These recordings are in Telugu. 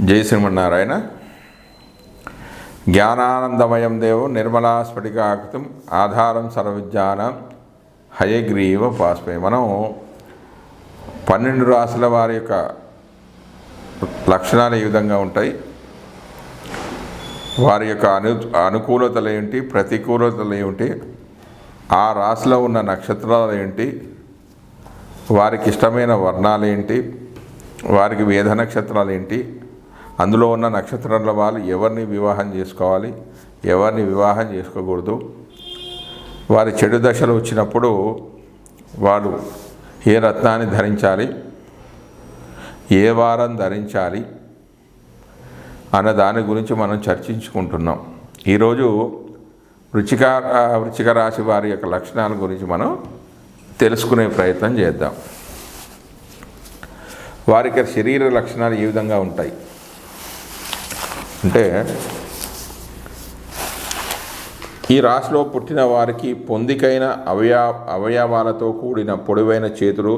జై శ్రీమన్నారాయణ జ్ఞానానందమయం దేవం నిర్మలా స్ఫటికాకృతం ఆధారం సర్వవిజ్ఞానం హయగ్రీవ పాస్పే మనం పన్నెండు రాసుల వారి యొక్క లక్షణాలు ఈ విధంగా ఉంటాయి? వారి యొక్క అను అనుకూలతలు ఏంటి? ప్రతికూలతలు ఏమిటి? ఆ రాశిలో ఉన్న నక్షత్రాలు ఏంటి? వారికి ఇష్టమైన వర్ణాలు ఏంటి? వారికి వేద నక్షత్రాలు ఏంటి? అందులో ఉన్న నక్షత్రాల వాళ్ళు ఎవరిని వివాహం చేసుకోవాలి? ఎవరిని వివాహం చేసుకోకూడదు? వారి చెడు దశలు వచ్చినప్పుడు వారు ఏ రత్నాన్ని ధరించాలి? ఏ వారం ధరించాలి? అన్న దాని గురించి మనం చర్చించుకుంటున్నాం. ఈరోజు వృచిక వృచిక రాశి వారి యొక్క లక్షణాల గురించి మనం తెలుసుకునే ప్రయత్నం చేద్దాం. వారికి శరీర లక్షణాలు ఏ విధంగా ఉంటాయి? అంటే ఈ రాశిలో పుట్టిన వారికి పొందికైన అవయా అవయవాలతో కూడిన పొడవైన చేతులు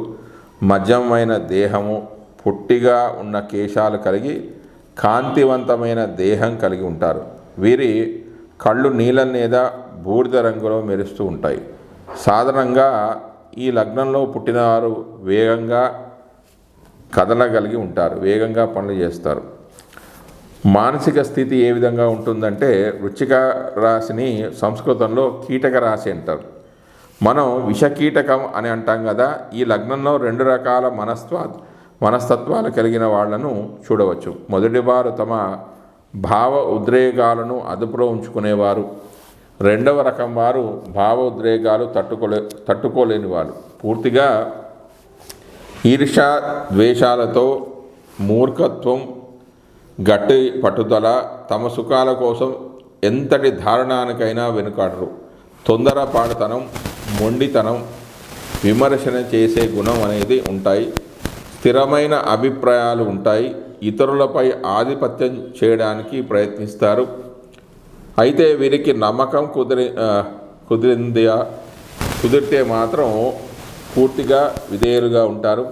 మధ్యమైన దేహము పొట్టిగా ఉన్న కేశాలు కలిగి కాంతివంతమైన దేహం కలిగి ఉంటారు. వీరి కళ్ళు నీలం లేదా బూడిద రంగులో మెరుస్తూ ఉంటాయి. సాధారణంగా ఈ లగ్నంలో పుట్టినవారు వేగంగా కదలగలిగి ఉంటారు వేగంగా పనులు చేస్తారు. మానసిక స్థితి ఏ విధంగా ఉంటుందంటే వృచ్చిక రాశిని సంస్కృతంలో కీటక రాశి అంటారు. మనం విషకీటకం అని అంటాం కదా ఈ లగ్నంలో రెండు రకాల మనస్త్వా మనస్తత్వాలు కలిగిన వాళ్ళను చూడవచ్చు. మొదటి వారు తమ భావ ఉద్రేగాలను అదుపులో ఉంచుకునేవారు. రెండవ రకం వారు భావ ఉద్రేగాలు తట్టుకోలే తట్టుకోలేని వారు. పూర్తిగా ఈర్ష ద్వేషాలతో మూర్ఖత్వం గట్టి పట్టుదల తమ సుఖాల కోసం ఎంతటి దారుణానికైనా వెనుకాడరు. తొందరపాటుతనం మొండితనం విమర్శన చేసే గుణం అనేది ఉంటాయి. స్థిరమైన అభిప్రాయాలు ఉంటాయి. ఇతరులపై ఆధిపత్యం చేయడానికి ప్రయత్నిస్తారు. అయితే వీరికి నమ్మకం కుదిరి కుదిరిందిగా కుదిరింది కుదిరితే మాత్రం పూర్తిగా విధేయులుగా ఉంటారు.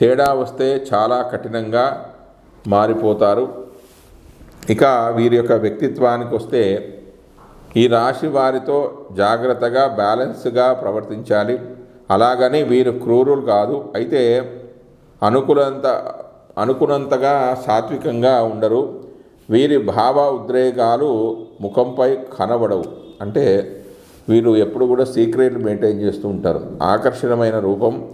తేడా వస్తే చాలా కఠినంగా మారిపోతారు. ఇక వీరి యొక్క వ్యక్తిత్వానికి వస్తే ఈ రాశి వారితో జాగ్రత్తగా బ్యాలెన్స్గా ప్రవర్తించాలి. అలాగని వీరు క్రూరులు కాదు. అయితే అనుకులంత అనుకున్నంతగా సాత్వికంగా ఉండరు. వీరి భావ ఉద్రేకాలు ముఖంపై కనబడవు. అంటే వీరు ఎప్పుడు కూడా సీక్రెట్ మెయింటైన్ చేస్తూ ఉంటారు. ఆకర్షణమైన రూపం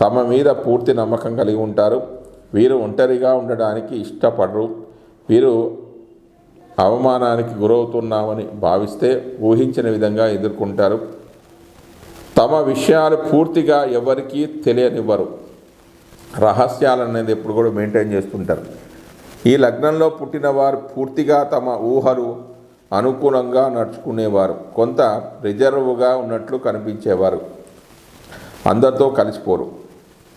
తమ మీద పూర్తి నమ్మకం కలిగి ఉంటారు. వీరు ఒంటరిగా ఉండడానికి ఇష్టపడరు. వీరు అవమానానికి గురవుతున్నామని భావిస్తే ఊహించిన విధంగా ఎదుర్కొంటారు. తమ విషయాలు పూర్తిగా ఎవరికీ తెలియనివ్వరు. రహస్యాలు అనేది ఎప్పుడు కూడా మెయింటైన్ చేస్తుంటారు. ఈ లగ్నంలో పుట్టిన వారు పూర్తిగా తమ ఊహలు అనుకూలంగా నడుచుకునేవారు. కొంత రిజర్వ్గా ఉన్నట్లు కనిపించేవారు. అందరితో కలిసిపోరు.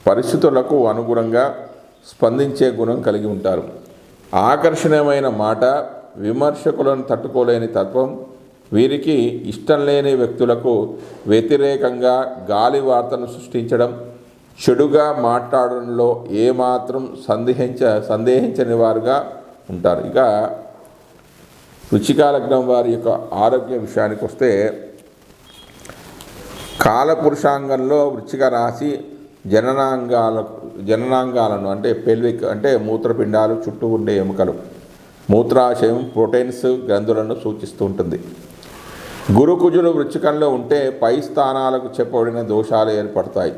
పరిస్థితులకు అనుగుణంగా స్పందించే గుణం కలిగి ఉంటారు. ఆకర్షణీయమైన మాట విమర్శకులను తట్టుకోలేని తత్వం వీరికి ఇష్టం లేని వ్యక్తులకు వ్యతిరేకంగా గాలి వార్తను సృష్టించడం చెడుగా మాట్లాడడంలో ఏమాత్రం సందేహించ సందేహించని వారుగా ఉంటారు. ఇక రుచికాలగ్నం వారి యొక్క ఆరోగ్య విషయానికి వస్తే కాలపురుషాంగంలో వృచ్చిక రాశి జననాంగాల జననాంగాలను అంటే పెల్విక్ అంటే మూత్రపిండాలు చుట్టూ ఉండే ఎముకలు. మూత్రాశయం ప్రోటీన్స్ గ్రంథులను సూచిస్తూ ఉంటుంది. గురుకుజులు వృచ్చికంలో ఉంటే పై స్థానాలకు చెప్పబడిన దోషాలు ఏర్పడతాయి.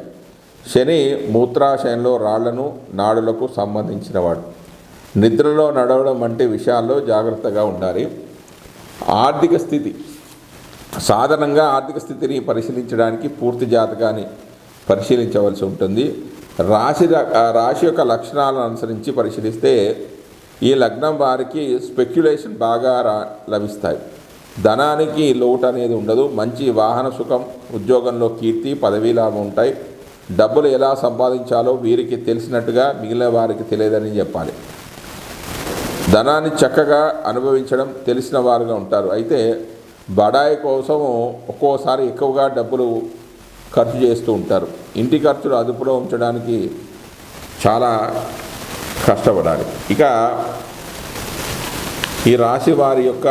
శని మూత్రాశయంలో రాళ్ళను నాడులకు సంబంధించినవాడు. నిద్రలో నడవడం వంటి విషయాల్లో జాగ్రత్తగా ఉండాలి. ఆర్థిక స్థితి. సాధారణంగా ఆర్థిక స్థితిని పరిశీలించడానికి పూర్తి జాతకాన్ని పరిశీలించవలసి ఉంటుంది. రాశి రాశి యొక్క లక్షణాలను అనుసరించి పరిశీలిస్తే ఈ లగ్నం వారికి స్పెక్యులేషన్ బాగా రా లభిస్తాయి. ధనానికి లోటు అనేది ఉండదు. మంచి వాహన సుఖం ఉద్యోగంలో కీర్తి పదవీ లాభం ఉంటాయి. డబ్బులు ఎలా సంపాదించాలో వీరికి తెలిసినట్టుగా మిగిలిన వారికి తెలియదని చెప్పాలి. ధనాన్ని చక్కగా అనుభవించడం తెలిసిన వారుగా ఉంటారు. అయితే బడాయి కోసం ఒక్కోసారి ఎక్కువగా డబ్బులు ఖర్చు చేస్తూ ఉంటారు. ఇంటి ఖర్చులు అదుపులో ఉంచడానికి చాలా కష్టపడాలి. ఇక ఈ రాశి వారి యొక్క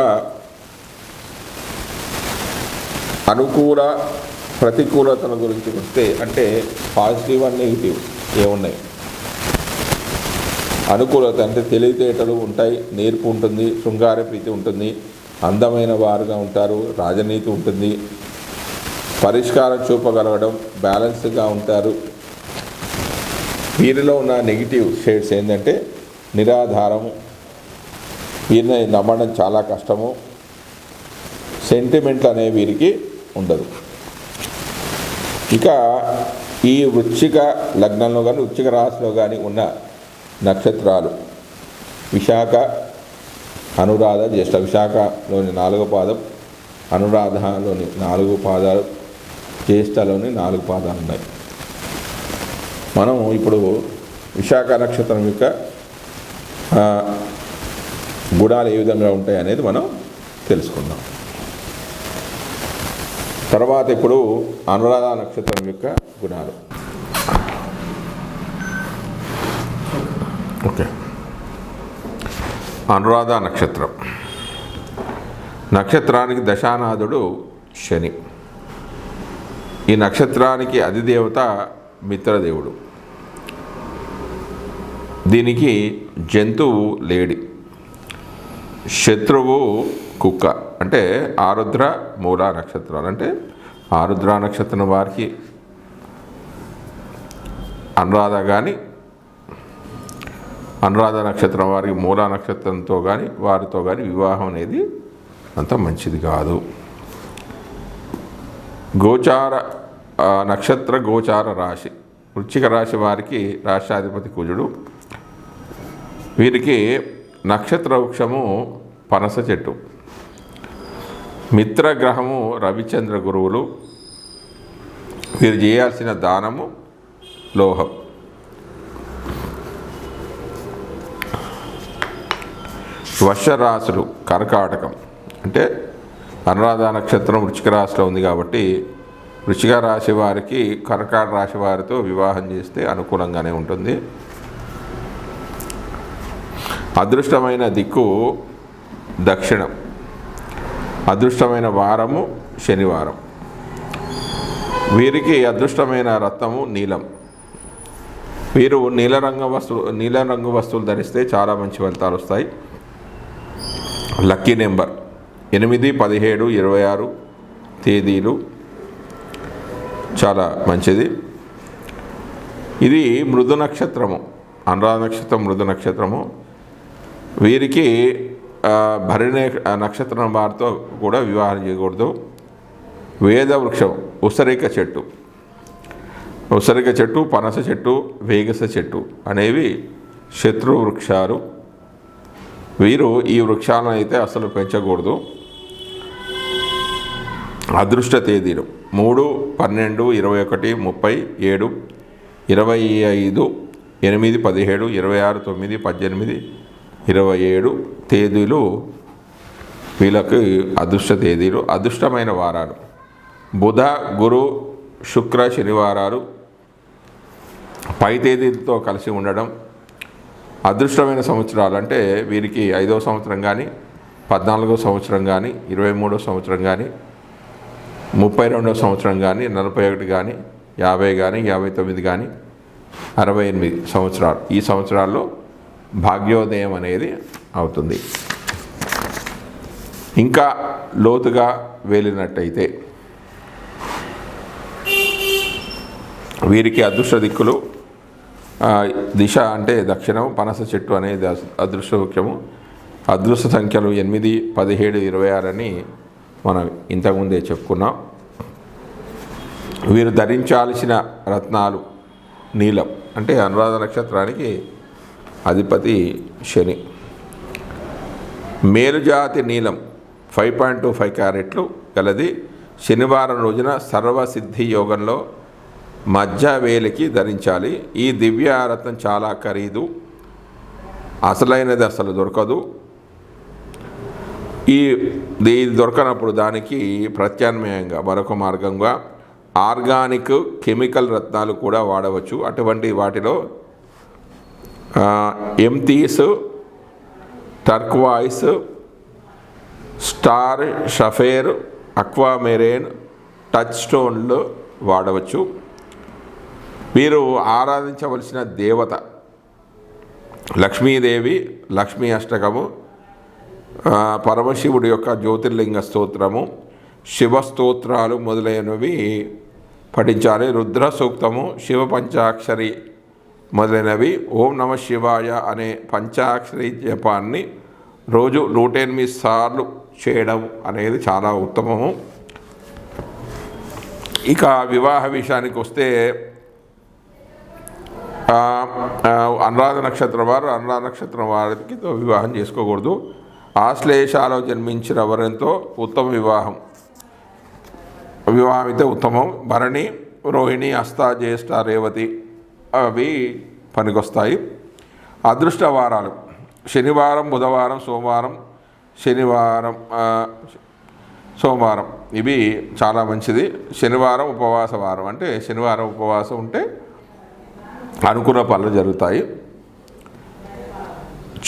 అనుకూల ప్రతికూలతల గురించి వస్తే అంటే పాజిటివ్ అండ్ నెగిటివ్ ఏమున్నాయి అనుకూలత అంటే తెలివితేటలు ఉంటాయి నేర్పు ఉంటుంది శృంగార ప్రీతి ఉంటుంది అందమైన వారుగా ఉంటారు రాజనీతి ఉంటుంది పరిష్కారం చూపగలగడం బ్యాలెన్స్గా ఉంటారు వీరిలో ఉన్న నెగిటివ్ షేడ్స్ ఏంటంటే నిరాధారము. వీరిని నమ్మడం చాలా కష్టము. సెంటిమెంట్ అనే వీరికి ఉండదు. ఇక ఈ వృచ్చిక లగ్నంలో కానీ వృచ్చిక రాశిలో కానీ ఉన్న నక్షత్రాలు విశాఖ అనురాధ జ్యేష్ఠ విశాఖలోని నాలుగో పాదం అనురాధలోని నాలుగు పాదాలు జ్యేష్ఠలోని నాలుగు పాదాలు ఉన్నాయి. మనం ఇప్పుడు విశాఖ నక్షత్రం యొక్క గుణాలు ఏ విధంగా ఉంటాయి అనేది మనం తెలుసుకుందాం. తర్వాత ఇప్పుడు అనురాధ నక్షత్రం యొక్క గుణాలు. ఓకే. అనురాధ నక్షత్రం. నక్షత్రానికి దశానాథుడు శని. ఈ నక్షత్రానికి అధిదేవత మిత్రదేవుడు. దీనికి జంతువు లేడి. శత్రువు కుక్క. అంటే ఆరుద్ర మూల నక్షత్రాలు. అంటే ఆరుద్ర నక్షత్రం వారికి అనురాధ కానీ అనురాధ నక్షత్రం వారికి మూల నక్షత్రంతో కానీ వారితో కానీ వివాహం అనేది అంత మంచిది కాదు. గోచార నక్షత్ర గోచార రాశి. వృచ్చిక రాశి వారికి రాష్ట్రాధిపతి కుజుడు. వీరికి నక్షత్ర వృక్షము పనస చెట్టు. మిత్రగ్రహము రవిచంద్ర గురువులు. వీరు చేయాల్సిన దానము లోహం. వర్షరాశులు కర్కాటకం. అంటే అనురాధ నక్షత్రం వృచ్చిక రాశిలో ఉంది కాబట్టి వృచ్చిక రాశి వారికి కర్కాట రాశి వారితో వివాహం చేస్తే అనుకూలంగానే ఉంటుంది. అదృష్టమైన దిక్కు దక్షిణం. అదృష్టమైన వారము శనివారం. వీరికి అదృష్టమైన రత్నము నీలం. వీరు నీలరంగ వస్తువు నీలం రంగు వస్తువులు ధరిస్తే చాలా మంచి ఫలితాలు వస్తాయి. లక్కీ నెంబర్ ఎనిమిది పదిహేడు ఇరవై ఆరు తేదీలు చాలా మంచిది. ఇది మృదు నక్షత్రము అనురాధ నక్షత్రం మృదు నక్షత్రము. వీరికి భరిణి భరణి నక్షత్రం వారితో కూడా వివాహం చేయకూడదు. వేద వృక్షం ఉసరిక చెట్టు. ఉసరిక చెట్టు పనస చెట్టు వేగస చెట్టు అనేవి శత్రు వృక్షాలు. వీరు ఈ వృక్షాలను అయితే అసలు పెంచకూడదు. అదృష్ట తేదీలు మూడు పన్నెండు ఇరవై ఒకటి ముప్పై ఏడు ఇరవై ఐదు ఎనిమిది పదిహేడు ఇరవై ఆరు తొమ్మిది పద్దెనిమిది ఇరవై ఏడు తేదీలు వీళ్ళకి అదృష్ట తేదీలు అదృష్టమైన వారాలు. బుధ గురు శుక్ర శనివారాలు పై తేదీలతో కలిసి ఉండడం అదృష్టమైన సంవత్సరాలు అంటే వీరికి ఐదవ సంవత్సరం కానీ పద్నాలుగో సంవత్సరం కానీ ఇరవై మూడో సంవత్సరం కానీ ముప్పై రెండో సంవత్సరం కానీ నలభై ఒకటి కానీ యాభై కానీ యాభై తొమ్మిది కానీ అరవై ఎనిమిది సంవత్సరాలు. ఈ సంవత్సరాల్లో భాగ్యోదయం అనేది అవుతుంది. ఇంకా లోతుగా వేలినట్టయితే వీరికి అదృష్ట దిక్కులు దిశ అంటే దక్షిణం పనస చెట్టు అనేది అదృష్ట ముఖ్యము అదృష్ట సంఖ్యలు ఎనిమిది పదిహేడు ఇరవై ఆరు అని మనం ఇంతకుముందే చెప్పుకున్నాం. వీరు ధరించాల్సిన రత్నాలు నీలం అంటే అనురాధ నక్షత్రానికి అధిపతి శని. మేలుజాతి నీలం ఫైవ్ పాయింట్ టూ ఫైవ్ క్యారెట్లు గలది. శనివారం రోజున సర్వసిద్ధి యోగంలో మధ్యవేలికి ధరించాలి. ఈ దివ్యారత్నం చాలా ఖరీదు. అసలైనది అసలు దొరకదు. ఈ ఇది దొరకనప్పుడు దానికి ప్రత్యామ్నాయంగా మరొక మార్గంగా ఆర్గానిక్ కెమికల్ రత్నాలు కూడా వాడవచ్చు. అటువంటి వాటిలో ఎంతీస్ టర్క్వాయిస్ స్టార్ షఫేర్ అక్వామెరేన్ టచ్ స్టోన్లు వాడవచ్చు. మీరు ఆరాధించవలసిన దేవత లక్ష్మీదేవి లక్ష్మీ అష్టకము పరమశివుడి యొక్క జ్యోతిర్లింగ స్తోత్రము శివ స్తోత్రాలు మొదలైనవి పఠించాలి. రుద్ర సూక్తము శివ పంచాక్షరి మొదలైనవి ఓం నమ శివాయ అనే పంచాక్షరి జపాన్ని రోజు నూట ఎనిమిది సార్లు చేయడం అనేది చాలా ఉత్తమము. ఇక వివాహ విషయానికి వస్తే అనురాధ నక్షత్రం వారు అనురాధ నక్షత్రం వారికి వివాహం చేసుకోకూడదు. ఆశ్లేషాలో జన్మించిన వరంతో ఉత్తమ వివాహం. వివాహం అయితే ఉత్తమం. భరణి రోహిణి అస్త జ్యేష్ఠ రేవతి అవి పనికొస్తాయి. అదృష్ట వారాలు శనివారం బుధవారం సోమవారం శనివారం సోమవారం. ఇవి చాలా మంచిది. శనివారం ఉపవాస వారం. అంటే శనివారం ఉపవాసం ఉంటే అనుకున్న పనులు జరుగుతాయి.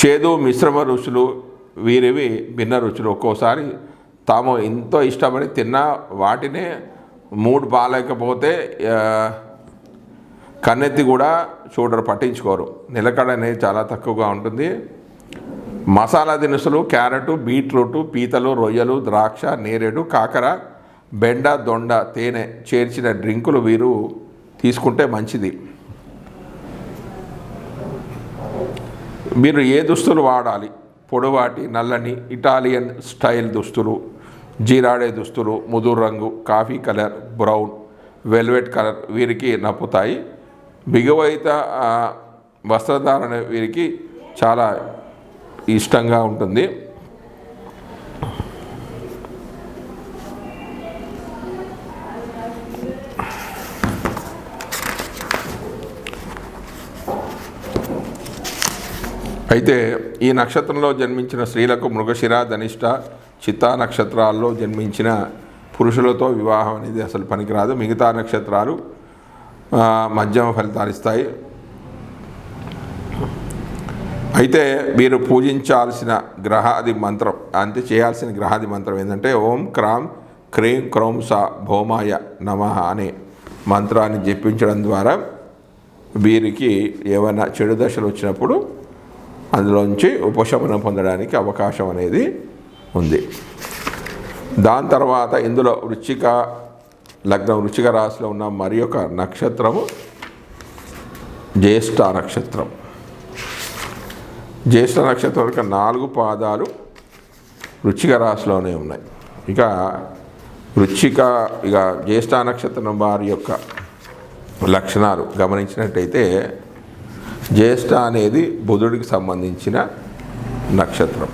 చేదు మిశ్రమ రుచులు వీరివి భిన్న రుచులు. ఒక్కోసారి తాము ఎంతో ఇష్టపడి తిన్నా వాటినే మూడు బాగాలేకపోతే కన్నెత్తి కూడా చూడరు పట్టించుకోరు. నిలకడ అనేది చాలా తక్కువగా ఉంటుంది. మసాలా దినుసులు క్యారెట్ బీట్రూట్ పీతలు రొయ్యలు ద్రాక్ష నేరేడు కాకర బెండ దొండ తేనె చేర్చిన డ్రింకులు వీరు తీసుకుంటే మంచిది. మీరు ఏ దుస్తులు వాడాలి? పొడవాటి నల్లని ఇటాలియన్ స్టైల్ దుస్తులు జీరాడే దుస్తులు ముదురు రంగు coffee colour brown velvet colour వీరికి నప్పుతాయి. బిగవైత వస్త్రధారణ వీరికి చాలా ఇష్టంగా ఉంటుంది. అయితే ఈ నక్షత్రంలో జన్మించిన స్త్రీలకు మృగశిర ధనిష్ట చిత్తా నక్షత్రాల్లో జన్మించిన పురుషులతో వివాహం అనేది అసలు పనికిరాదు. మిగతా నక్షత్రాలు మధ్యమ ఫలితాలు ఇస్తాయి. అయితే మీరు పూజించాల్సిన గ్రహాది మంత్రం అంటే చేయాల్సిన గ్రహాది మంత్రం ఏంటంటే ఓం క్రామ్ క్రీం క్రోం సా భౌమాయ నమ అనే మంత్రాన్ని జపించడం ద్వారా వీరికి ఏమైనా చెడు దశలు వచ్చినప్పుడు అందులోంచి ఉపశమనం పొందడానికి అవకాశం అనేది ఉంది. దాని తర్వాత ఇందులో వృచ్చిక లగ్నం రుచిక రాశిలో ఉన్న మరి ఒక నక్షత్రము జ్యేష్ఠ నక్షత్రం. జ్యేష్ఠ నక్షత్రం యొక్క నాలుగు పాదాలు రుచిక రాశిలోనే ఉన్నాయి. ఇక రుచిక ఇక జ్యేష్ఠ నక్షత్రం వారి యొక్క లక్షణాలు గమనించినట్టయితే జ్యేష్ఠ అనేది బుధుడికి సంబంధించిన నక్షత్రం.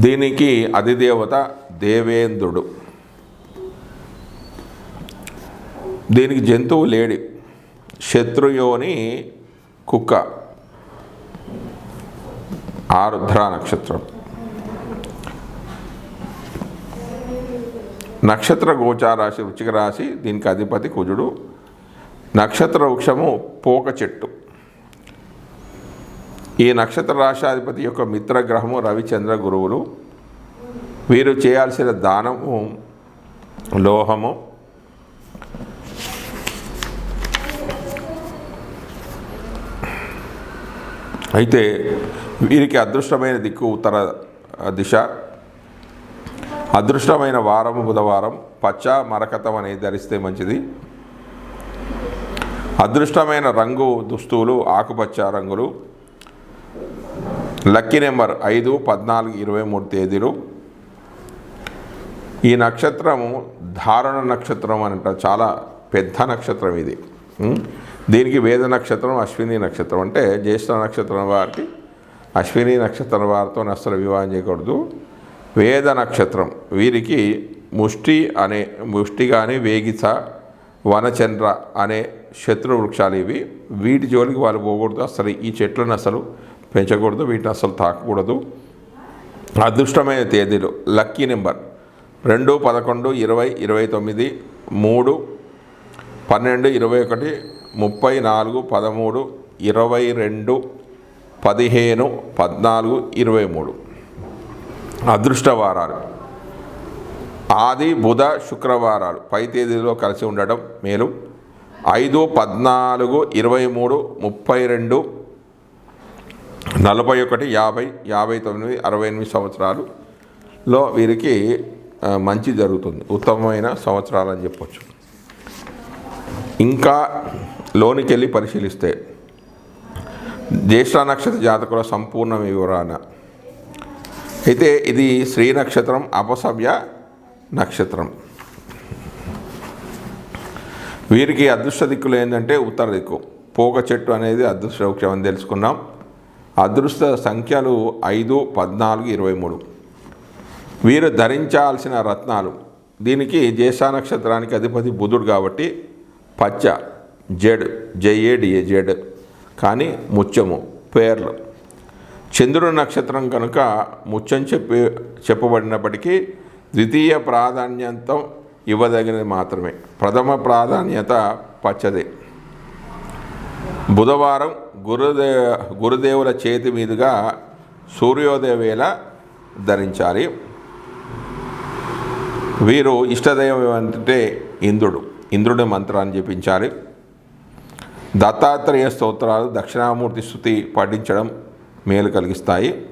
దీనికి అధిదేవత దేవేంద్రుడు. దీనికి జంతువు లేడి. శత్రుయోని కుక్క. ఆరుద్ర నక్షత్రం. నక్షత్ర గోచార రాశి వృచ్చిక రాశి దీనికి అధిపతి కుజుడు. నక్షత్ర వృక్షము పోక చెట్టు ఈ నక్షత్ర రాశాధిపతి యొక్క మిత్రగ్రహము రవిచంద్ర గురువులు. వీరు చేయాల్సిన దానము లోహము. అయితే వీరికి అదృష్టమైన దిక్కు ఉత్తర దిశ. అదృష్టమైన వారము బుధవారం. పచ్చ మరకతం అనేది ధరిస్తే మంచిది. అదృష్టమైన రంగు దుస్తువులు ఆకుపచ్చ రంగులు. లక్కీ నెంబర్ ఐదు పద్నాలుగు ఇరవై మూడు తేదీలు. ఈ నక్షత్రము ధారణ నక్షత్రం అంట చాలా పెద్ద నక్షత్రం ఇది. దీనికి వేద నక్షత్రం అశ్విని నక్షత్రం. అంటే జ్యేష్ఠ నక్షత్రం వారికి అశ్విని నక్షత్రం వారితో అస్సలు వివాహం చేయకూడదు. వేద నక్షత్రం వీరికి ముష్టి అనే ముష్టి కానీ వేగిస వనచంద్ర అనే శత్రు వృక్షాలు ఇవి. వీటి జోలికి వాళ్ళు పోకూడదు. అసలు ఈ చెట్లను అసలు పెంచకూడదు వీటిని అసలు తాకకూడదు. అదృష్టమైన తేదీలు లక్కీ నెంబర్ రెండు పదకొండు ఇరవై ఇరవై తొమ్మిది మూడు పన్నెండు ఇరవై ఒకటి ముప్పై నాలుగు పదమూడు ఇరవై రెండు పదిహేను పద్నాలుగు ఇరవై మూడు. అదృష్టవారాలు ఆది బుధ శుక్రవారాలు. పై తేదీలో కలిసి ఉండడం మేలు. ఐదు పద్నాలుగు ఇరవై మూడు ముప్పై రెండు నలభై ఒకటి యాభై యాభై తొమ్మిది అరవై ఎనిమిది సంవత్సరాలులో వీరికి మంచి జరుగుతుంది. ఉత్తమమైన సంవత్సరాలు అని చెప్పొచ్చు. ఇంకా లోనికి వెళ్ళి పరిశీలిస్తే జ్యేష్ఠ నక్షత్ర జాతకుల సంపూర్ణ వివరణ. అయితే ఇది శ్రీ నక్షత్రం అపసవ్య నక్షత్రం. వీరికి అదృష్ట దిక్కులు ఏంటంటే ఉత్తర దిక్కు. పోక చెట్టు అనేది అదృష్ట వృక్షం అని తెలుసుకున్నాం. అదృష్ట సంఖ్యలు ఐదు పద్నాలుగు ఇరవై మూడు. వీరు ధరించాల్సిన రత్నాలు. దీనికి జ్యేష్ఠ నక్షత్రానికి అధిపతి బుధుడు కాబట్టి పచ్చ జెడ్ జేఏడిఏ జెడ్. కానీ ముత్యము పేర్లు. చంద్రుడు నక్షత్రం కనుక ముత్యం చెప్పి చెప్పబడినప్పటికీ ద్వితీయ ప్రాధాన్యతం ఇవ్వదగినది మాత్రమే. ప్రథమ ప్రాధాన్యత పచ్చదే. బుధవారం గురుదే గురుదేవుల చేతి మీదుగా సూర్యోదయ వేళ ధరించాలి. వీరు ఇష్టదైవం ఏమంటే ఇంద్రుడు. ఇంద్రుడి మంత్రాన్ని జపించాలి. దత్తాత్రేయ స్తోత్రాలు దక్షిణామూర్తి స్థుతి పఠించడం మేలు కలిగిస్తాయి.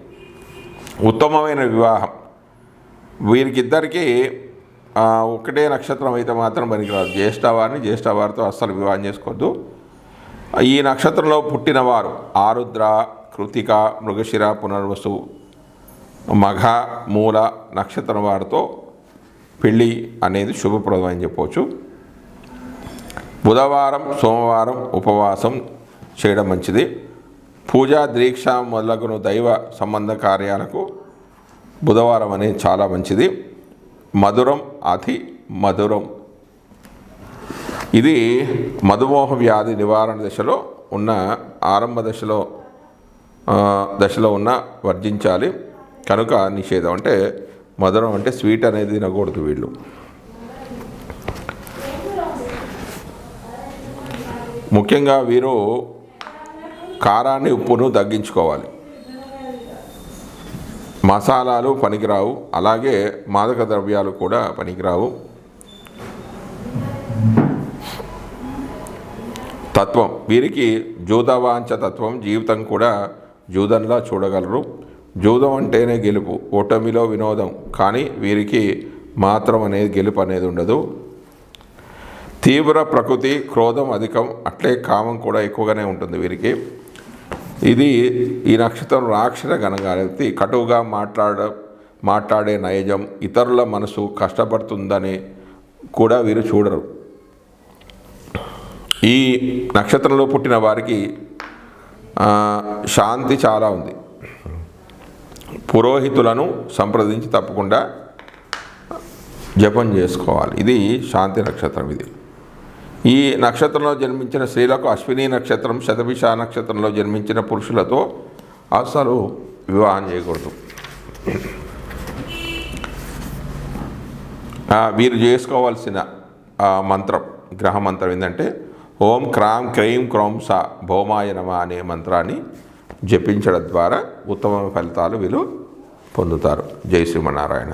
ఉత్తమమైన వివాహం. వీరికిద్దరికీ ఒకటే నక్షత్రం అయితే మాత్రం పనికిరాదు. జ్యేష్ఠవారిని జ్యేష్ఠవారితో అస్సలు వివాహం చేసుకోవద్దు. ఈ నక్షత్రంలో పుట్టినవారు ఆరుద్ర కృతిక మృగశిర పునర్వసు మఘ మూల నక్షత్రం వారితో పెళ్ళి అనేది శుభప్రదం అని చెప్పవచ్చు. బుధవారం సోమవారం ఉపవాసం చేయడం మంచిది. పూజా దీక్ష మొదలగును దైవ సంబంధ కార్యాలకు బుధవారం అనేది చాలా మంచిది. మధురం అతి మధురం ఇది మధుమోహ వ్యాధి నివారణ దశలో ఉన్న ఆరంభ దశలో దశలో ఉన్న వర్జించాలి. కనుక నిషేధం అంటే మధురం అంటే స్వీట్ అనేది తినకూడదు వీళ్ళు. ముఖ్యంగా వీరు కారాన్ని ఉప్పును తగ్గించుకోవాలి. మసాలాలు పనికిరావు. అలాగే మాదక ద్రవ్యాలు కూడా పనికిరావు. తత్వం. వీరికి జూదవాంఛ తత్వం జీవితం కూడా జూదంలా చూడగలరు. జూదం అంటేనే గెలుపు ఓటమిలో వినోదం. కానీ వీరికి మాత్రం అనేది గెలుపు అనేది ఉండదు. తీవ్ర ప్రకృతి క్రోధం అధికం అట్లే కామం కూడా ఎక్కువగానే ఉంటుంది వీరికి. ఇది ఈ నక్షత్రం రాక్షస గణగాలి కటువుగా మాట్లాడ మాట్లాడే నైజం ఇతరుల మనసు కష్టపడుతుందని కూడా వీరు చూడరు. ఈ నక్షత్రంలో పుట్టిన వారికి శాంతి చాలా ఉంది. పురోహితులను సంప్రదించి తప్పకుండా జపం చేసుకోవాలి. ఇది శాంతి నక్షత్రం ఇది. ఈ నక్షత్రంలో జన్మించిన స్త్రీలకు అశ్విని నక్షత్రం శతభిష నక్షత్రంలో జన్మించిన పురుషులతో అసలు వివాహం చేయకూడదు. వీరు చేసుకోవాల్సిన మంత్రం గ్రహ మంత్రం ఏంటంటే ఓం క్రాం క్రీం క్రోం సా భౌమాయ నమ అనే మంత్రాన్ని జపించడం ద్వారా ఉత్తమ ఫలితాలు వీళ్ళు పొందుతారు. జై శ్రీమన్నారాయణ